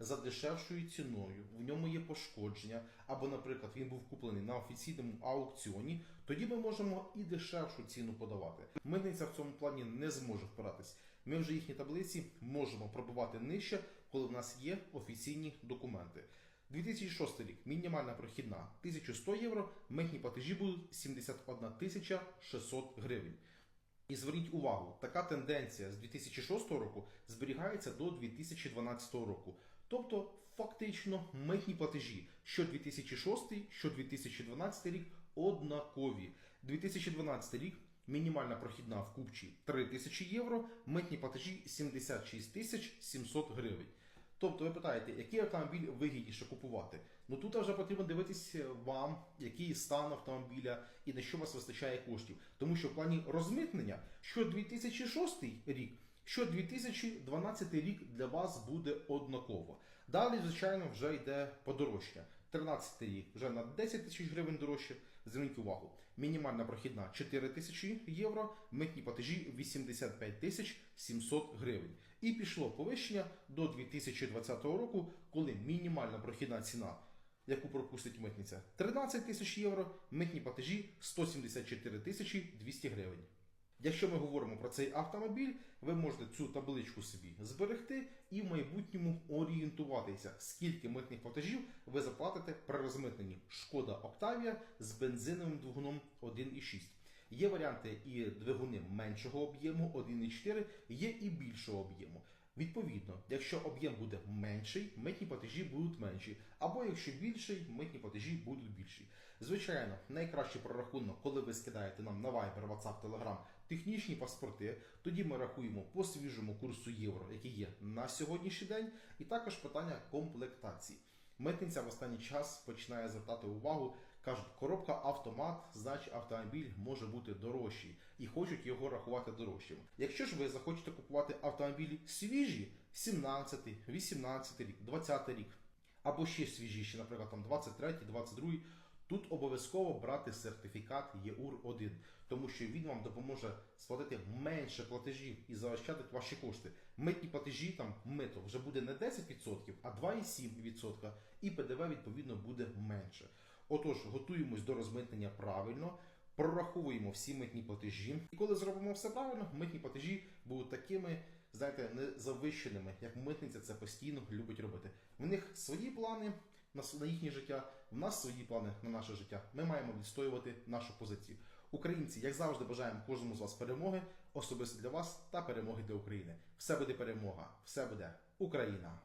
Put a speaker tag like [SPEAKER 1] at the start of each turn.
[SPEAKER 1] за дешевшою ціною, в ньому є пошкодження, або, наприклад, він був куплений на офіційному аукціоні, тоді ми можемо і дешевшу ціну подавати. Митниця в цьому плані не зможе впиратись. Ми вже їхні таблиці можемо пробивати нижче, коли в нас є офіційні документи. 2006 рік мінімальна прохідна 1100 євро, митні платежі будуть 71 тисяча 600 гривень. І зверніть увагу, така тенденція з 2006 року зберігається до 2012 року. Тобто, фактично, митні платежі що 2006, що 2012 рік однакові. 2012 рік мінімальна прохідна в купчі 3 тисячі євро, митні платежі 76 тисяч 700 гривень. Тобто ви питаєте, який автомобіль вигідніше купувати? Ну тут вже потрібно дивитись вам, який стан автомобіля і на що вас вистачає коштів. Тому що в плані розмитнення, що 2006 рік, що 2012 рік для вас буде однаково. Далі, звичайно, вже йде подорожчання. 13 рік вже на 10 тисяч гривень дорожче. Зверніть увагу, мінімальна прохідна 4 тисячі євро, митні платежі 85 тисяч 700 гривень. І пішло повищення до 2020 року, коли мінімальна прохідна ціна, яку пропустить митниця, 13 тисяч євро, митні платежі 174 тисячі 200 гривень. Якщо ми говоримо про цей автомобіль, ви можете цю табличку собі зберегти і в майбутньому орієнтуватися, скільки митних платежів ви заплатите при розмитненні Шкода Октавія з бензиновим двигуном 1,6. Є варіанти і двигуни меншого об'єму 1,4, є і більшого об'єму. Відповідно, якщо об'єм буде менший, митні платежі будуть менші, або якщо більший, митні платежі будуть більші. Звичайно, найкращий прорахунок, коли ви скидаєте нам на Viber, WhatsApp, Telegram технічні паспорти, тоді ми рахуємо по свіжому курсу євро, який є на сьогоднішній день, і також питання комплектації. Митниця в останній час починає звертати увагу, кажуть, коробка автомат, значить автомобіль може бути дорожчий і хочуть його рахувати дорожчим. Якщо ж ви захочете купувати автомобілі свіжі, 17, 18 рік, 20 рік, або ще свіжіші, наприклад, там 23, 22, Тут обов'язково брати сертифікат ЄУР-1, тому що він вам допоможе сплатити менше платежів і заощадити ваші кошти. Митні платежі там мито вже буде не 10%, а 2,7%, і ПДВ відповідно буде менше. Отож, готуємось до розмитнення правильно. Прораховуємо всі митні платежі, і коли зробимо все правильно, митні платежі будуть такими, знаєте, не завищеними, як митниця це постійно любить робити. В них свої плани на їхнє життя, в нас свої плани на наше життя. Ми маємо відстоювати нашу позицію. Українці, як завжди, бажаємо кожному з вас перемоги, особисто для вас та перемоги для України. Все буде перемога, все буде Україна.